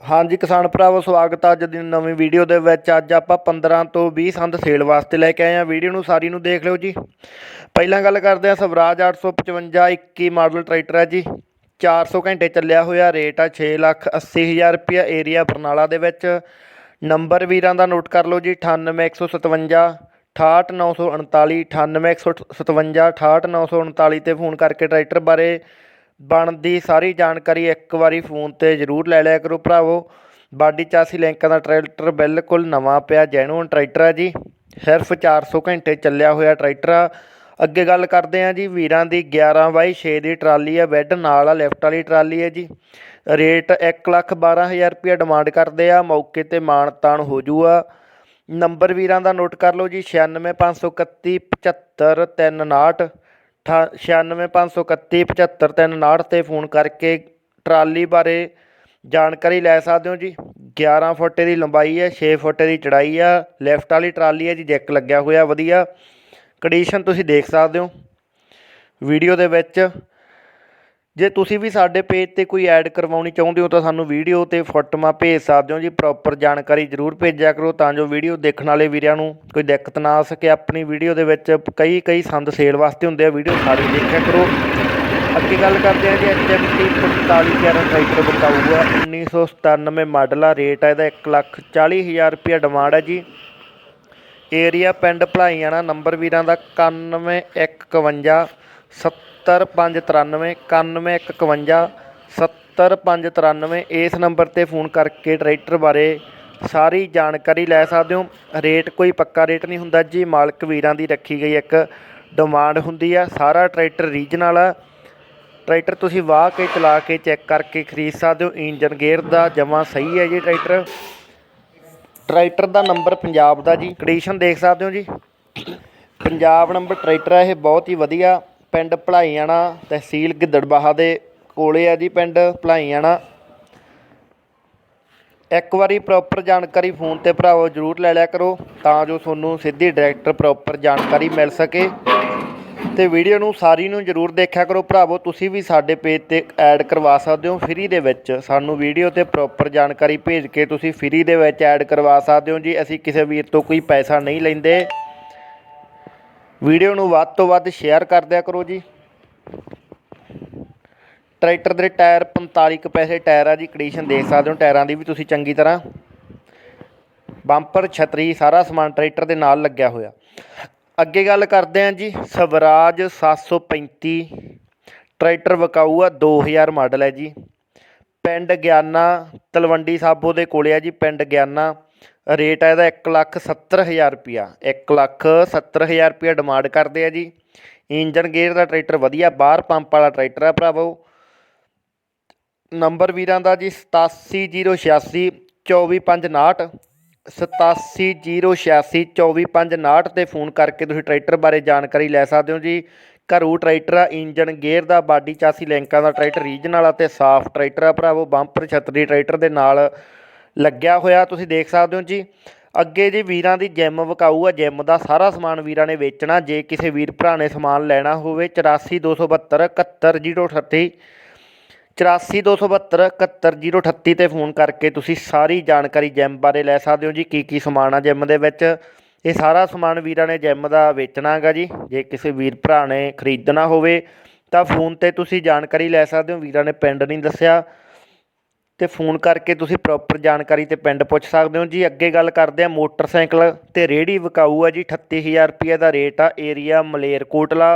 ਹਾਂਜੀ, ਕਿਸਾਨ ਭਰਾਵੋ, ਸਵਾਗਤ ਹੈ ਅੱਜ ਦੀ ਨਵੀਂ ਵੀਡੀਓ ਦੇ ਵਿੱਚ। ਅੱਜ ਆਪਾਂ 15 ਤੋਂ 20 ਸੰਦ ਸੇਲ ਵਾਸਤੇ ਲੈ ਕੇ ਆਏ ਹਾਂ। ਵੀਡੀਓ ਨੂੰ ਸਾਰੀ ਨੂੰ ਦੇਖ ਲਿਓ ਜੀ। ਪਹਿਲਾਂ ਗੱਲ ਕਰਦੇ ਹਾਂ, ਸਵਰਾਜ 855 21 ਮਾਡਲ ਟਰੈਕਟਰ ਹੈ ਜੀ। 400 ਘੰਟੇ ਚੱਲਿਆ ਹੋਇਆ, ਰੇਟ ਆ 6 ਲੱਖ 80 ਹਜ਼ਾਰ ਰੁਪਇਆ ਏਰੀਆ ਬਰਨਾਲਾ ਦੇ ਵਿੱਚ। ਨੰਬਰ ਵੀਰਾਂ ਦਾ ਨੋਟ ਕਰ ਲਓ ਜੀ 98157 68939 98157 68939 ਤੇ ਫੋਨ ਕਰਕੇ ਟਰੈਕਟਰ ਬਾਰੇ ਬਣਦੀ ਸਾਰੀ ਜਾਣਕਾਰੀ ਇੱਕ ਵਾਰੀ ਫੋਨ ਤੇ ਜ਼ਰੂਰ ਲੈ ਲਿਆ ਕਰੋ ਭਰਾਵੋ। ਬਾਡੀ ਚਾਸੀ ਲਿੰਕਾਂ ਦਾ ਟਰੈਕਟਰ ਬਿਲਕੁਲ ਨਵਾਂ ਪਿਆ ਜੈਨੂਨ ਟਰੈਕਟਰ ਆ ਜੀ। ਸਿਰਫ 400 ਘੰਟੇ ਚੱਲਿਆ ਹੋਇਆ ਟਰੈਕਟਰ ਆ। ਅੱਗੇ ਗੱਲ ਕਰਦੇ ਆ ਜੀ, ਵੀਰਾਂ ਦੀ 11 ਬਾਈ 6 ਦੀ ਟਰਾਲੀ ਆ ਬੈੱਡ ਨਾਲ ਆ, ਲਿਫਟ ਵਾਲੀ ਟਰਾਲੀ ਹੈ ਜੀ। ਰੇਟ 112000 ਰੁਪਇਆ ਡਿਮਾਂਡ ਕਰਦੇ ਆ, ਮੌਕੇ ਤੇ ਮਾਣ ਤਾਣ ਹੋ ਜੂਗਾ ਨੰਬਰ ਵੀਰਾਂ ਦਾ ਨੋਟ ਕਰ ਲਓ ਜੀ 96531 75359 96531 ਤੇ ਫੋਨ ਕਰਕੇ ਟਰਾਲੀ ਬਾਰੇ ਜਾਣਕਾਰੀ ਲੈ ਸਕਦੇ ਹੋ ਜੀ। 11 ਫੁੱਟ ਦੀ ਲੰਬਾਈ ਹੈ 6 ਫੁੱਟ ਦੀ ਚੜਾਈ ਆ, ਲੈਫਟ ਵਾਲੀ ਟਰਾਲੀ ਹੈ ਜੀ, ਜੈਕ ਲੱਗਿਆ ਹੋਇਆ, ਵਧੀਆ। ਕੰਡੀਸ਼ਨ ਤੁਸੀਂ ਦੇਖ ਸਕਦੇ ਹੋ। ਵੀਡੀਓ ਦੇ ਵਿੱਚ ਜੇ ਤੁਸੀਂ ਵੀ ਸਾਡੇ ਪੇਜ ਤੇ ਕੋਈ ਐਡ ਕਰਵਾਉਣੀ ਚਾਹੁੰਦੇ ਹੋ ਤਾਂ ਸਾਨੂੰ ਵੀਡੀਓ ਤੇ ਫੋਟੋਆਂ ਭੇਜ ਸਕਦੇ ਹੋ ਜੀ। ਪ੍ਰੋਪਰ ਜਾਣਕਾਰੀ ਜ਼ਰੂਰ ਭੇਜਿਆ ਕਰੋ ਤਾਂ ਜੋ ਵੀਡੀਓ ਦੇਖਣ ਵਾਲੇ ਵੀਰਾਂ ਨੂੰ ਕੋਈ ਦਿੱਕਤ ਨਾ ਆ ਸਕੇ। ਆਪਣੀ ਵੀਡੀਓ ਦੇ ਵਿੱਚ ਕਈ ਕਈ ਸੰਦ ਸੇਲ ਵਾਸਤੇ ਹੁੰਦੇ ਆ। ਵੀਡੀਓ ਸਾਰੀ ਦੇਖਿਆ ਕਰੋ। ਅੱਗੇ ਗੱਲ ਕਰਦੇ ਹਾਂ ਜੀ ਐਚਐਮਟੀ 4511 ਟਰੈਕਟਰ ਬਤਾਊਗਾ 1997 ਮਾਡਲ ਆ। ਰੇਟ ਹੈ ਇਹਦਾ 140000 ਰੁਪਇਆ ਡਿਮਾਂਡ ਹੈ ਜੀ। ਏਰੀਆ ਪਿੰਡ ਭਲਾਈਆਣਾ ਨੰਬਰ ਵੀਰਾਂ ਦਾ 9151 70593 9151 70593 ਇਸ ਨੰਬਰ ਤੇ ਫੋਨ ਕਰਕੇ ਟਰੈਕਟਰ ਬਾਰੇ ਸਾਰੀ ਜਾਣਕਾਰੀ ਲੈ ਸਕਦੇ ਹੋ। ਰੇਟ ਕੋਈ ਪੱਕਾ ਰੇਟ ਨਹੀਂ ਹੁੰਦਾ ਜੀ। ਮਾਲਕ ਵੀਰਾਂ ਦੀ ਰੱਖੀ ਗਈ ਇੱਕ ਡਿਮਾਂਡ ਹੁੰਦੀ ਆ। ਸਾਰਾ ਟਰੈਕਟਰ ਰੀਜਨਲ ਆ। ਟਰੈਕਟਰ ਤੁਸੀਂ ਵਾਹ ਕੇ ਚਲਾ ਕੇ ਚੈੱਕ ਕਰਕੇ ਖਰੀਦ ਸਕਦੇ ਹੋ। ਇੰਜਨ ਗੇਅਰ ਦਾ ਜਮਾ ਸਹੀ ਹੈ ਜੀ ਟਰੈਕਟਰ। ਟਰੈਕਟਰ ਦਾ ਨੰਬਰ ਪੰਜਾਬ ਦਾ ਜੀ। ਕੰਡੀਸ਼ਨ ਦੇਖ ਸਕਦੇ ਹੋ ਜੀ। ਪੰਜਾਬ ਨੰਬਰ ਟਰੈਕਟਰ ਹੈ ਇਹ, ਬਹੁਤ ਹੀ ਵਧੀਆ। ਪਿੰਡ ਭਲਾਈਆਣਾ ਤਹਿਸੀਲ ਗਿੱਦੜਬਾਹਾ ਦੇ ਕੋਲੇ ਆ ਜੀ ਪਿੰਡ ਭਲਾਈਆਣਾ। ਇੱਕ ਵਾਰੀ ਪ੍ਰੋਪਰ ਜਾਣਕਾਰੀ ਫੋਨ ਤੇ ਭਰਾਵੋ ਜਰੂਰ ਲੈ ਲਿਆ ਕਰੋ, ਤਾਂ ਜੋ ਤੁਹਾਨੂੰ ਸਿੱਧੀ ਡਾਇਰੈਕਟ ਪ੍ਰੋਪਰ ਜਾਣਕਾਰੀ ਮਿਲ ਸਕੇ। ਤੇ ਵੀਡੀਓ ਨੂੰ ਸਾਰੀ ਨੂੰ ਜਰੂਰ ਦੇਖਿਆ ਕਰੋ ਭਰਾਵੋ, ਤੁਸੀਂ ਵੀ ਸਾਡੇ ਪੇਜ ਤੇ ਐਡ ਕਰਵਾ ਸਕਦੇ ਹੋ ਫ੍ਰੀ ਦੇ ਵਿੱਚ। ਸਾਨੂੰ ਵੀਡੀਓ ਤੇ ਪ੍ਰੋਪਰ ਜਾਣਕਾਰੀ ਭੇਜ ਕੇ ਤੁਸੀਂ ਫ੍ਰੀ ਦੇ ਵਿੱਚ ਐਡ ਕਰਵਾ ਸਕਦੇ ਹੋ ਜੀ। ਅਸੀਂ ਕਿਸੇ ਵੀਰ ਤੋਂ ਕੋਈ ਪੈਸਾ ਨਹੀਂ ਲੈਂਦੇ। ਵੀਡੀਓ ਨੂੰ ਵੱਧ ਤੋਂ ਵੱਧ ਸ਼ੇਅਰ ਕਰ ਦਿਆ ਕਰੋ ਜੀ। ਟਰੈਕਟਰ ਦੇ ਟਾਇਰ 45 ਕੁ ਪੈਸੇ ਟਾਇਰ ਆ ਜੀ ਕੰਡੀਸ਼ਨ ਦੇਖ ਸਕਦੇ ਹੋ ਟਾਇਰਾਂ ਦੀ ਵੀ ਤੁਸੀਂ ਚੰਗੀ ਤਰ੍ਹਾਂ। ਬੰਪਰ, ਛਤਰੀ, ਸਾਰਾ ਸਮਾਨ ਟਰੈਕਟਰ ਦੇ ਨਾਲ ਲੱਗਿਆ ਹੋਇਆ। ਅੱਗੇ ਗੱਲ ਕਰਦੇ ਹਾਂ ਜੀ, ਸਵਰਾਜ 735 ਟਰੈਕਟਰ ਵਿਕਾਊ ਆ 2000 ਮਾਡਲ ਹੈ ਜੀ। ਪਿੰਡ ਗਿਆਨਾ ਤਲਵੰਡੀ ਸਾਬੋ ਦੇ ਕੋਲੇ ਆ ਜੀ, ਪਿੰਡ ਗਿਆਨਾ। ਰੇਟ ਹੈ ਇਹਦਾ 170000 ਰੁਪਿਆ 170000 ਰੁਪਿਆ ਡਿਮਾਂਡ ਕਰਦੇ ਆ ਜੀ। ਇੰਜਨ ਗੇਅਰ ਦਾ ਟਰੈਕਟਰ ਵਧੀਆ, ਬਾਹਰ ਪੰਪ ਵਾਲਾ ਟਰੈਕਟਰ ਆ ਭਰਾਵੋ। ਨੰਬਰ ਵੀਰਾਂ ਦਾ ਜੀ 87086 24559 87086 24559 ਤੇ ਫੋਨ ਕਰਕੇ ਤੁਸੀਂ ਟਰੈਕਟਰ ਬਾਰੇ ਜਾਣਕਾਰੀ ਲੈ ਸਕਦੇ ਹੋ ਜੀ। ਘਰੂ ਟਰੈਕਟਰ ਆ ਇੰਜਨ ਗੇਅਰ ਦਾ, ਬਾਡੀ ਚਾਸੀ ਲਿੰਕਾਂ ਦਾ ਟਰੈਕਟਰ, ਰੀਜਨਲ ਅਤੇ ਸਾਫ਼ ਟਰੈਕਟਰ ਆ ਭਰਾਵੋ। ਬੰਪਰ ਛਤਰੀ ਟਰੈਕਟਰ ਦੇ ਨਾਲ ਲੱਗਿਆ ਹੋਇਆ, ਤੁਸੀਂ ਦੇਖ ਸਕਦੇ ਹੋ ਜੀ। ਅੱਗੇ ਜੀ ਵੀਰਾਂ ਦੀ ਜਿਮ ਵਿਕਾਊ ਆ। ਜਿਮ ਦਾ ਸਾਰਾ ਸਮਾਨ ਵੀਰਾਂ ਨੇ ਵੇਚਣਾ। ਜੇ ਕਿਸੇ ਵੀਰ ਭਰਾ ਨੇ ਸਮਾਨ ਲੈਣਾ ਹੋਵੇ 84272 71038 84272 71038 ਤੇ ਫੋਨ ਕਰਕੇ ਤੁਸੀਂ ਸਾਰੀ ਜਾਣਕਾਰੀ ਜਿਮ ਬਾਰੇ ਲੈ ਸਕਦੇ ਹੋ ਜੀ। ਕੀ ਕੀ ਸਮਾਨ ਆ ਜਿਮ ਦੇ ਵਿੱਚ। ਇਹ ਸਾਰਾ ਸਮਾਨ ਵੀਰਾਂ ਨੇ ਜਿਮ ਦਾ ਵੇਚਣਾ ਹੈਗਾ ਜੀ। ਜੇ ਕਿਸੇ ਵੀਰ ਭਰਾ ਨੇ ਖਰੀਦਣਾ ਹੋਵੇ, ਤਾਂ ਫੋਨ ਤੇ ਤੁਸੀਂ ਜਾਣਕਾਰੀ ਲੈ ਸਕਦੇ ਹੋ। ਵੀਰਾਂ ਨੇ ਪਿੰਡ ਨਹੀਂ ਦੱਸਿਆ। ਤੇ ਫੋਨ ਕਰਕੇ ਤੁਸੀਂ ਪ੍ਰੋਪਰ ਜਾਣਕਾਰੀ ਤੇ ਪਿੰਡ ਪੁੱਛ ਸਕਦੇ ਹੋ। ਜੀ, ਅੱਗੇ ਗੱਲ ਕਰਦੇ ਆ ਮੋਟਰਸਾਈਕਲ ਤੇ ਰੇੜੀ ਵਿਕਾਊ ਆ ਜੀ। 38000 ਰੁਪਏ ਦਾ ਰੇਟ ਆ। ਏਰੀਆ ਮਲੇਰਕੋਟਲਾ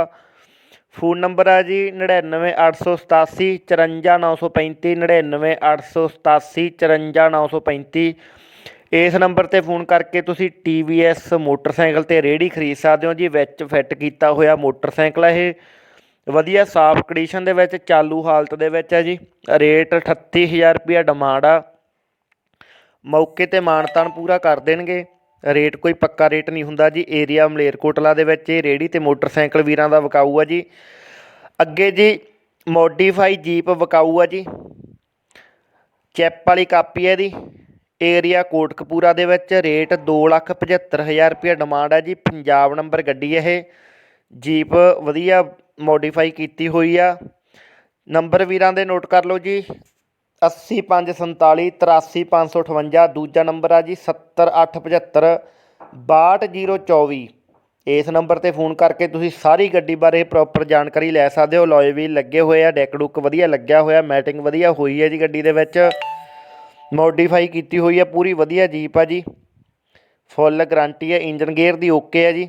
ਫੋਨ ਨੰਬਰ ਆ ਜੀ 99887 54935 99887 54935 ਇਸ ਨੰਬਰ ਤੇ ਫੋਨ ਕਰਕੇ ਤੁਸੀਂ TVS ਮੋਟਰਸਾਈਕਲ ਤੇ ਰੇੜੀ ਖਰੀਦ ਸਕਦੇ ਹੋ। ਜੀ, ਵਿੱਚ ਫਿੱਟ ਕੀਤਾ ਹੋਇਆ ਮੋਟਰਸਾਈਕਲ ਇਹ। ਵਧੀਆ ਸਾਫ਼ ਕੰਡੀਸ਼ਨ ਦੇ ਵਿੱਚ, ਚਾਲੂ ਹਾਲਤ ਦੇ ਵਿੱਚ ਹੈ ਜੀ। ਰੇਟ 38000 ਰੁਪਇਆ ਡਿਮਾਂਡ ਆ। ਮੌਕੇ ਤੇ ਮਾਨਤਾਨ ਪੂਰਾ ਕਰ ਦੇਣਗੇ। ਰੇਟ ਕੋਈ ਪੱਕਾ ਰੇਟ ਨਹੀਂ ਹੁੰਦਾ ਜੀ। ਏਰੀਆ ਮਲੇਰਕੋਟਲਾ ਦੇ ਵਿੱਚ ਇਹ ਰੇੜੀ ਤੇ ਮੋਟਰਸਾਈਕਲ ਵੀਰਾਂ ਦਾ ਵਿਕਾਊ ਆ ਜੀ। ਅੱਗੇ ਜੀ ਮੋਡੀਫਾਈ ਜੀਪ ਵਿਕਾਊ ਆ ਜੀ। ਚੈਪ ਵਾਲੀ ਕਾਪੀ ਹੈ ਇਹਦੀ। ਏਰੀਆ ਕੋਟਕਪੂਰਾ ਦੇ ਵਿੱਚ ਰੇਟ 275000 ਰੁਪਏ ਡਿਮਾਂਡ ਹੈ ਜੀ। ਪੰਜਾਬ ਨੰਬਰ ਗੱਡੀ ਇਹ। ਜੀਪ ਵਧੀਆ ਮੋਡੀਫਾਈ ਕੀਤੀ ਹੋਈ ਆ। ਨੰਬਰ ਵੀਰਾਂ ਦੇ ਨੋਟ ਕਰ ਲਓ ਜੀ। 80547 83558 ਦੂਜਾ ਨੰਬਰ ਆ ਜੀ 70875 62024 ਇਸ ਨੰਬਰ ਤੇ ਫੋਨ ਕਰਕੇ ਤੁਸੀਂ ਸਾਰੀ ਗੱਡੀ ਬਾਰੇ ਪ੍ਰੋਪਰ ਜਾਣਕਾਰੀ ਲੈ ਸਕਦੇ ਹੋ। ਲੋਏ ਵੀ ਲੱਗੇ ਹੋਏ ਆ ਡੈਕ ਡੁੱਕ ਵਧੀਆ ਲੱਗਿਆ ਹੋਇਆ ਮੈਟਿੰਗ ਵਧੀਆ ਹੋਈ ਹੈ ਜੀ ਗੱਡੀ ਦੇ ਵਿੱਚ। ਮੋਡੀਫਾਈ ਕੀਤੀ ਹੋਈ ਹੈ, ਪੂਰੀ ਵਧੀਆ ਜੀਪ ਆ ਜੀ। ਫੁੱਲ ਗਾਰੰਟੀ ਹੈ ਇੰਜਨ ਗੇਅਰ ਦੀ ਓਕੇ ਹੈ ਜੀ।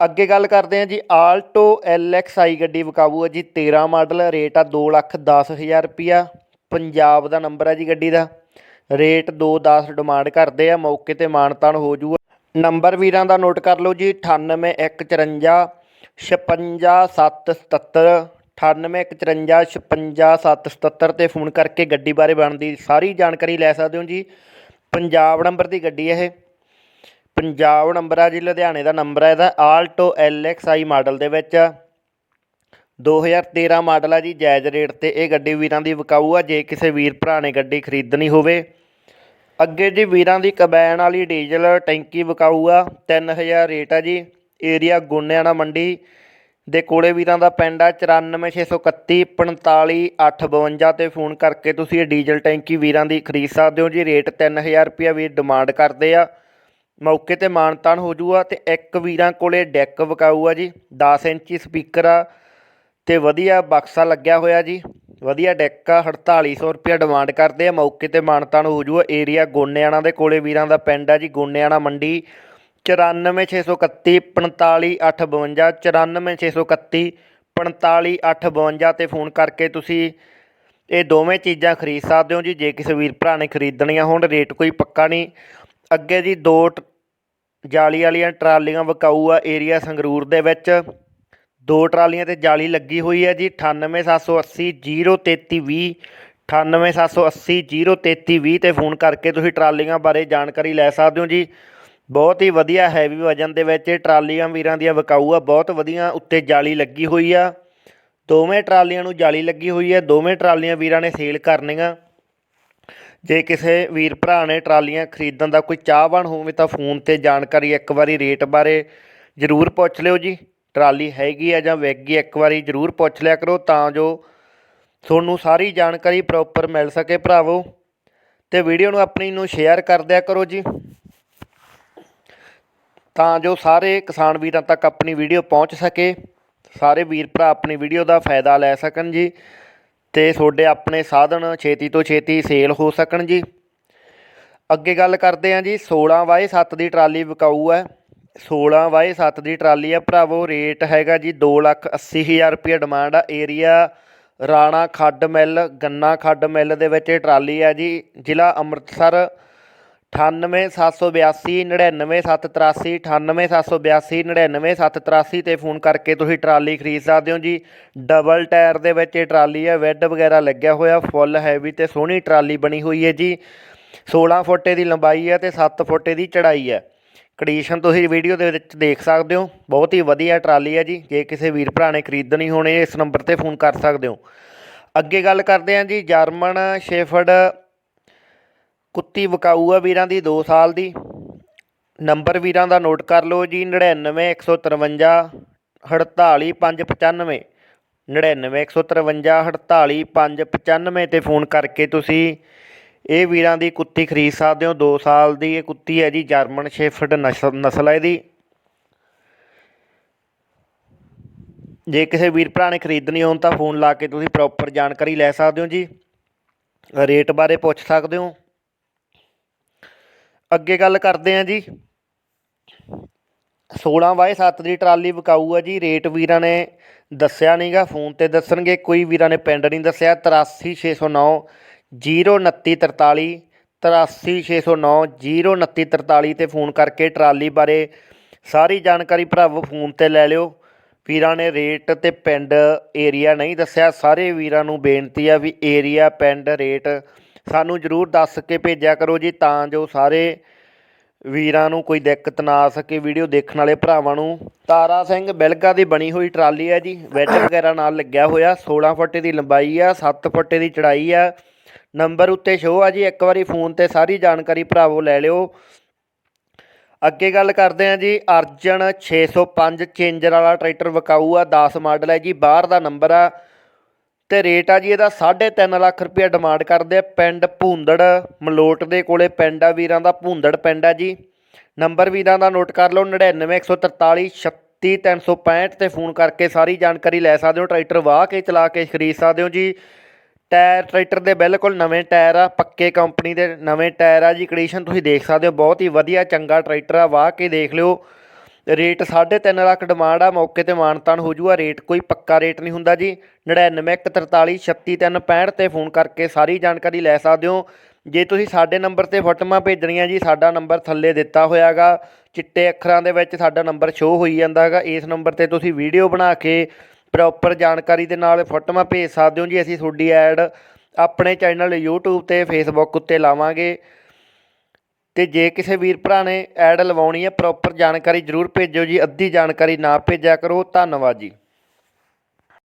ਅੱਗੇ ਗੱਲ ਕਰਦੇ ਹਾਂ ਜੀ ਆਲਟੋ LXI ਗੱਡੀ ਵਿਕਾਊ ਹੈ ਜੀ 13 ਮਾਡਲ, ਰੇਟ ਆ 210000 ਰੁਪਿਆ ਪੰਜਾਬ ਦਾ ਨੰਬਰ ਹੈ ਜੀ ਗੱਡੀ ਦਾ। ਰੇਟ 210 ਡਿਮਾਂਡ ਕਰਦੇ ਆ, ਮੌਕੇ ਤੇ ਮਾਨਤਾਨ ਹੋ ਜੂਗਾ ਨੰਬਰ ਵੀਰਾਂ ਦਾ ਨੋਟ ਕਰ ਲਓ ਜੀ 98154 56777 98154 56777 ਤੇ ਫੋਨ ਕਰਕੇ ਗੱਡੀ ਬਾਰੇ ਬਣਦੀ ਸਾਰੀ ਜਾਣਕਾਰੀ ਲੈ ਸਕਦੇ ਹੋ ਜੀ। ਪੰਜਾਬ ਨੰਬਰ ਦੀ ਗੱਡੀ ਹੈ ਇਹ। ਪੰਜਾਬ ਨੰਬਰ ਆ ਜੀ, ਲੁਧਿਆਣੇ ਦਾ ਨੰਬਰ ਹੈ ਇਹਦਾ ਆਲਟੋ LXI ਮਾਡਲ ਦੇ ਵਿੱਚ। ਆ 2013 ਮਾਡਲ ਆ ਜੀ, ਜਾਇਜ਼ ਰੇਟ ਤੇ ਇਹ ਗੱਡੀ ਵੀਰਾਂ ਦੀ ਵਿਕਾਊ ਆ, ਜੇ ਕਿਸੇ ਵੀਰ ਭਰਾ ਨੇ ਗੱਡੀ ਖਰੀਦਣੀ ਹੋਵੇ। ਅੱਗੇ ਜੀ ਵੀਰਾਂ ਦੀ ਕਬੈਨ ਵਾਲੀ ਡੀਜ਼ਲ ਟੈਂਕੀ ਵਿਕਾਊ ਆ 3000 ਰੇਟ ਆ ਜੀ, ਏਰੀਆ ਗੁੰਨਿਆਣਾ ਮੰਡੀ ਦੇ ਕੋਲੇ ਵੀਰਾਂ ਦਾ ਪਿੰਡ ਆ 94631 45852 ਤੇ ਫੋਨ ਕਰਕੇ ਤੁਸੀਂ ਇਹ ਡੀਜ਼ਲ ਟੈਂਕੀ ਵੀਰਾਂ ਦੀ ਖਰੀਦ ਸਕਦੇ ਹੋ ਜੀ, ਰੇਟ 3000 ਰੁਪਿਆ ਵੀਰ ਡਿਮਾਂਡ ਕਰਦੇ ਆ। ਮੌਕੇ ਤੇ ਮਾਨਤਾਨ ਹੋ ਜੂਗਾ ਤੇ ਇੱਕ ਵੀਰਾਂ ਕੋਲੇ ਡੈਕ ਵਿਕਾਊ ਆ ਜੀ 10 ਇੰਚੀ ਸਪੀਕਰ ਆ ਤੇ ਵਧੀਆ ਬਕਸਾ ਲੱਗਿਆ ਹੋਇਆ ਜੀ, ਵਧੀਆ ਡੈਕ ਆ 4800 ਰੁਪਿਆ ਡਿਮਾਂਡ ਕਰਦੇ ਆ, ਮੌਕੇ ਤੇ ਮਾਨਤਾਨ ਹੋ ਜੂਗਾ, ਏਰੀਆ ਗੋਨਿਆਣਾ ਦੇ ਕੋਲੇ ਵੀਰਾਂ ਦਾ ਪਿੰਡ ਆ ਜੀ, ਗੋਨਿਆਣਾ ਮੰਡੀ 94631 45852 94631 45852 ਤੇ ਫੋਨ ਕਰਕੇ ਤੁਸੀਂ ਇਹ ਦੋਵੇਂ ਚੀਜ਼ਾਂ ਖਰੀਦ ਸਕਦੇ ਹੋ ਜੀ, ਜੇ ਕਿਸੇ ਵੀਰ ਭਰਾ ਨੇ ਖਰੀਦਣੀਆਂ ਹੋਣ, ਰੇਟ ਕੋਈ ਪੱਕਾ ਨਹੀਂ। ਅੱਗੇ ਜੀ ਦੋ ਟ- ਜਾਲੀ ਵਾਲੀਆਂ ਟਰਾਲੀਆਂ ਵਿਕਾਊ ਆ ਏਰੀਆ ਸੰਗਰੂਰ ਦੇ ਵਿੱਚ। ਦੋ ਟਰਾਲੀਆਂ ਤੇ ਜਾਲੀ ਲੱਗੀ ਹੋਈ ਹੈ ਜੀ 98780 03320 98780 03320 ਤੇ ਫੋਨ ਕਰਕੇ ਤੁਸੀਂ ਟਰਾਲੀਆਂ ਬਾਰੇ ਜਾਣਕਾਰੀ ਲੈ ਸਕਦੇ ਹੋ ਜੀ। ਬਹੁਤ ਹੀ ਵਧੀਆ ਹੈਵੀ ਵਜਨ ਦੇ ਵਿੱਚ ਇਹ ਟਰਾਲੀਆਂ ਵੀਰਾਂ ਦੀਆਂ ਵਿਕਾਊ ਆ, ਬਹੁਤ ਵਧੀਆ ਉੱਤੇ ਜਾਲੀ ਲੱਗੀ ਹੋਈ ਆ। ਦੋਵੇਂ ਟਰਾਲੀਆਂ ਨੂੰ ਜਾਲੀ ਲੱਗੀ ਹੋਈ ਹੈ, ਦੋਵੇਂ ਟਰਾਲੀਆਂ ਵੀਰਾਂ ਨੇ ਸੇਲ ਕਰਨੀਆਂ। ਜੇ ਕਿਸੇ ਵੀਰ ਭਰਾ ਨੇ ਟਰਾਲੀਆਂ ਖਰੀਦਣ ਦਾ ਕੋਈ ਚਾਹਵਾਨ ਹੋਵੇ ਤਾਂ ਫੋਨ ਤੇ ਜਾਣਕਾਰੀ ਇੱਕ ਵਾਰੀ ਰੇਟ ਬਾਰੇ ਜ਼ਰੂਰ ਪੁੱਛ ਲਿਓ ਜੀ। ਟਰਾਲੀ ਹੈਗੀ ਆ ਜਾਂ ਵਿਕ ਗਈ ਇੱਕ ਵਾਰੀ ਜ਼ਰੂਰ ਪੁੱਛ ਲਿਆ ਕਰੋ ਤਾਂ ਜੋ ਤੁਹਾਨੂੰ ਸਾਰੀ ਜਾਣਕਾਰੀ ਪ੍ਰੋਪਰ ਮਿਲ ਸਕੇ ਭਰਾਵੋ। ਤੇ ਵੀਡੀਓ ਨੂੰ ਆਪਣੀ ਨੂੰ ਸ਼ੇਅਰ ਕਰ ਦਿਆ ਕਰੋ ਜੀ। ਤਾਂ ਜੋ ਸਾਰੇ ਕਿਸਾਨ ਵੀਰਾਂ ਤੱਕ ਆਪਣੀ ਵੀਡੀਓ ਪਹੁੰਚ ਸਕੇ, ਸਾਰੇ ਵੀਰ ਭਰਾ ਆਪਣੀ ਵੀਡੀਓ ਦਾ ਫਾਇਦਾ ਲੈ ਸਕਣ ਜੀ। ਤੇ ਤੁਹਾਡੇ ਆਪਣੇ ਸਾਧਨ ਛੇਤੀ ਤੋਂ ਛੇਤੀ ਸੇਲ ਹੋ ਸਕਣ ਜੀ। ਅੱਗੇ ਗੱਲ ਕਰਦੇ ਹਾਂ ਜੀ 16 ਵਾਏ 7 ਦੀ ਟਰਾਲੀ ਵਿਕਾਊ ਹੈ। 16 ਵਾਏ 7 ਦੀ ਟਰਾਲੀ ਹੈ ਭਰਾਵੋ, ਰੇਟ ਹੈਗਾ ਜੀ 280000 ਰੁਪਏ ਡਿਮਾਂਡ ਆ। ਏਰੀਆ ਰਾਣਾ ਖੱਡ ਮਿੱਲ, ਗੰਨਾ ਖੱਡ ਮਿੱਲ ਦੇ ਵਿੱਚ ਇਹ ਟਰਾਲੀ ਆ ਜੀ, ਜ਼ਿਲ੍ਹਾ ਅੰਮ੍ਰਿਤਸਰ। 98782 99783 98782 99783 ਤੇ ਫੋਨ ਕਰਕੇ ਤੁਸੀਂ ਟਰਾਲੀ ਖਰੀਦ ਸਕਦੇ ਹੋ ਜੀ। ਡਬਲ ਟਾਇਰ ਦੇ ਵਿੱਚ ਇਹ ਟਰਾਲੀ ਹੈ ਵੈੱਡ ਵਗੈਰਾ ਲੱਗਿਆ ਹੋਇਆ ਫੁੱਲ ਹੈਵੀ ਤੇ ਸੋਹਣੀ ਟਰਾਲੀ ਬਣੀ ਹੋਈ ਹੈ ਜੀ। 16 ਫੁੱਟੇ ਦੀ ਲੰਬਾਈ ਹੈ ਤੇ 7 ਫੁੱਟੇ ਦੀ ਚੜਾਈ ਹੈ। ਕੰਡੀਸ਼ਨ ਤੁਸੀਂ ਵੀਡੀਓ ਦੇ ਵਿੱਚ ਦੇਖ ਸਕਦੇ ਹੋ। ਬਹੁਤ ਹੀ ਵਧੀਆ ਟਰਾਲੀ ਹੈ ਜੀ। ਜੇ ਕਿਸੇ ਵੀਰ ਭਰਾ ਨੇ ਖਰੀਦਣੀ ਹੋਣੀ, ਇਸ ਨੰਬਰ ਤੇ ਫੋਨ ਕਰ ਸਕਦੇ ਹੋ। ਅੱਗੇ ਗੱਲ ਕਰਦੇ ਹਾਂ ਜੀ, ਜਰਮਨ ਸ਼ੇਫਰਡ ਕੁੱਤੀ ਵਿਕਾਊ ਆ ਵੀਰਾਂ ਦੀ 2 ਸਾਲ ਦੀ। ਨੰਬਰ ਵੀਰਾਂ ਦਾ ਨੋਟ ਕਰ ਲਓ ਜੀ 99 153 48 595 99 153 48 595 ਤੇ ਫੋਨ ਕਰਕੇ ਤੁਸੀਂ ਇਹ ਵੀਰਾਂ ਦੀ ਕੁੱਤੀ ਖਰੀਦ ਸਕਦੇ ਹੋ 2 ਸਾਲ ਦੀ। ਇਹ ਕੁੱਤੀ ਹੈ ਜੀ ਜਰਮਨ ਸ਼ੇਫਰਡ ਨਸਲ ਨਸਲ ਹੈ ਇਹਦੀ। ਜੇ ਕਿਸੇ ਵੀਰ ਭਰਾ ਨੇ ਖਰੀਦਣੀ ਹੋਣ ਤਾਂ ਫੋਨ ਲਾ ਕੇ ਤੁਸੀਂ ਪ੍ਰੋਪਰ ਜਾਣਕਾਰੀ ਲੈ ਸਕਦੇ ਹੋ ਜੀ। ਰੇਟ ਬਾਰੇ ਪੁੱਛ ਸਕਦੇ ਹੋ। ਅੱਗੇ ਗੱਲ ਕਰਦੇ ਹਾਂ ਜੀ। 16 ਬਾਏ 7 ਦੀ ਟਰਾਲੀ ਵਿਕਾਊ ਆ ਜੀ। ਰੇਟ ਵੀਰਾਂ ਨੇ ਦੱਸਿਆ ਨਹੀਂਗਾ ਫੋਨ ਤੇ ਦੱਸਣਗੇ, ਕੋਈ ਵੀਰਾਂ ਨੇ ਪਿੰਡ ਨਹੀਂ ਦੱਸਿਆ। 83609 02943 83609 02943 ਤੇ ਫੋਨ ਕਰਕੇ ਟਰਾਲੀ ਬਾਰੇ ਸਾਰੀ ਜਾਣਕਾਰੀ ਭਰਾਵੋ ਫੋਨ ਤੇ ਲੈ ਲਿਓ। ਵੀਰਾਂ ਨੇ ਰੇਟ ਤੇ ਪਿੰਡ ਏਰੀਆ ਨਹੀਂ ਦੱਸਿਆ। ਸਾਰੇ ਵੀਰਾਂ ਨੂੰ ਬੇਨਤੀ ਆ ਵੀ ਏਰੀਆ, ਪਿੰਡ, ਰੇਟ ਸਾਨੂੰ ਜਰੂਰ ਦੱਸ ਕੇ ਭੇਜਿਆ ਕਰੋ ਜੀ, ਤਾਂ ਜੋ ਸਾਰੇ ਵੀਰਾਂ ਨੂੰ ਕੋਈ ਦਿੱਕਤ ਨਾ ਆ ਸਕੇ ਵੀਡੀਓ ਦੇਖਣ ਵਾਲੇ ਭਰਾਵਾਂ ਨੂੰ। ਤਾਰਾ ਸਿੰਘ ਬਿਲਗਾ ਦੀ ਬਣੀ ਹੋਈ ਟਰਾਲੀ ਹੈ ਜੀ ਵੈਡ ਵਗੈਰਾ ਨਾਲ ਲੱਗਿਆ ਹੋਇਆ 16 ਫੁੱਟ ਦੀ ਲੰਬਾਈ ਆ 7 ਫੁੱਟ ਦੀ ਚੜਾਈ ਆ। ਨੰਬਰ ਉੱਤੇ ਸ਼ੋ ਆ ਜੀ, ਇੱਕ ਵਾਰੀ ਫੋਨ ਤੇ ਸਾਰੀ ਜਾਣਕਾਰੀ ਭਰਾਵੋ ਲੈ ਲਿਓ। ਅੱਗੇ ਗੱਲ ਕਰਦੇ ਹਾਂ ਜੀ, ਅਰਜਨ 605 ਚੇਂਜਰ ਵਾਲਾ ਟਰੈਕਟਰ ਵਿਕਾਊ ਆ 10 ਮਾਡਲ ਹੈ ਜੀ, ਬਾਹਰ ਦਾ ਨੰਬਰ ਆ। ਤੇ ਰੇਟ ਆ ਜੀ ਇਹਦਾ 3.5 ਲੱਖ ਰੁਪਏ ਡਿਮਾਂਡ ਕਰਦੇ ਆ ਪਿੰਡ ਭੂੰਦੜ ਮਲੋਟ ਦੇ ਕੋਲੇ ਪਿੰਡ ਆ, ਵੀਰਾਂ ਦਾ ਭੂੰਦੜ ਪਿੰਡ ਆ ਜੀ। ਨੰਬਰ ਵੀਰਾਂ ਦਾ ਨੋਟ ਕਰ ਲਓ 99143 36365 ਤੇ ਫੋਨ ਕਰਕੇ ਸਾਰੀ ਜਾਣਕਾਰੀ ਲੈ ਸਕਦੇ ਹੋ, ਟਰੈਕਟਰ ਵਾਹ ਕੇ ਚਲਾ ਕੇ ਖਰੀਦ ਸਕਦੇ ਹੋ ਜੀ। ਟਾਇਰ ਟਰੈਕਟਰ ਦੇ ਬਿਲਕੁਲ ਨਵੇਂ ਟਾਇਰ ਆ, ਪੱਕੇ ਕੰਪਨੀ ਦੇ ਨਵੇਂ ਟਾਇਰ ਆ ਜੀ। ਕੰਡੀਸ਼ਨ ਤੁਸੀਂ ਦੇਖ ਸਕਦੇ ਹੋ, ਬਹੁਤ ਹੀ ਵਧੀਆ, ਚੰਗਾ ਟਰੈਕਟਰ ਆ, ਵਾਹ ਕੇ ਦੇਖ ਲਿਓ। ਰੇਟ 3.5 ਲੱਖ ਡਿਮਾਂਡ ਆ, ਮੌਕੇ ਤੇ ਮਾਨਤਾਨ ਹੋ ਜੂਗਾ। ਰੇਟ ਕੋਈ ਪੱਕਾ ਰੇਟ ਨਹੀਂ ਹੁੰਦਾ ਜੀ। 99143 36365 ਤੇ ਫੋਨ ਕਰਕੇ ਸਾਰੀ ਜਾਣਕਾਰੀ ਲੈ ਸਕਦੇ ਹੋ। ਜੇ ਤੁਸੀਂ ਸਾਡੇ ਨੰਬਰ ਤੇ ਫੋਟੋਆਂ ਭੇਜਣੀਆਂ ਜੀ, ਸਾਡਾ ਨੰਬਰ ਥੱਲੇ ਦਿੱਤਾ ਹੋਇਆਗਾ। ਚਿੱਟੇ ਅੱਖਰਾਂ ਦੇ ਵਿੱਚ ਸਾਡਾ ਨੰਬਰ ਸ਼ੋਅ ਹੋਈ ਜਾਂਦਾ ਹੈਗਾ। ਇਸ ਨੰਬਰ ਤੇ ਤੁਸੀਂ ਵੀਡੀਓ ਬਣਾ ਕੇ ਪ੍ਰੋਪਰ ਜਾਣਕਾਰੀ ਦੇ ਨਾਲ ਫੋਟੋਆਂ ਭੇਜ ਸਕਦੇ ਹੋ ਜੀ। ਅਸੀਂ ਤੁਹਾਡੀ ਐਡ ਆਪਣੇ ਚੈਨਲ YouTube ਤੇ Facebook ਉੱਤੇ ਲਾਵਾਂਗੇ। ਤੇ ਜੇ ਕਿਸੇ ਵੀਰ ਭਰਾ ਨੇ ਐਡ ਲਵਾਉਣੀ ਹੈ ਪ੍ਰੋਪਰ ਜਾਣਕਾਰੀ ਜ਼ਰੂਰ ਭੇਜਿਓ ਜੀ, ਅੱਧੀ ਜਾਣਕਾਰੀ ਨਾ ਭੇਜਿਆ ਕਰੋ, ਧੰਨਵਾਦ ਜੀ।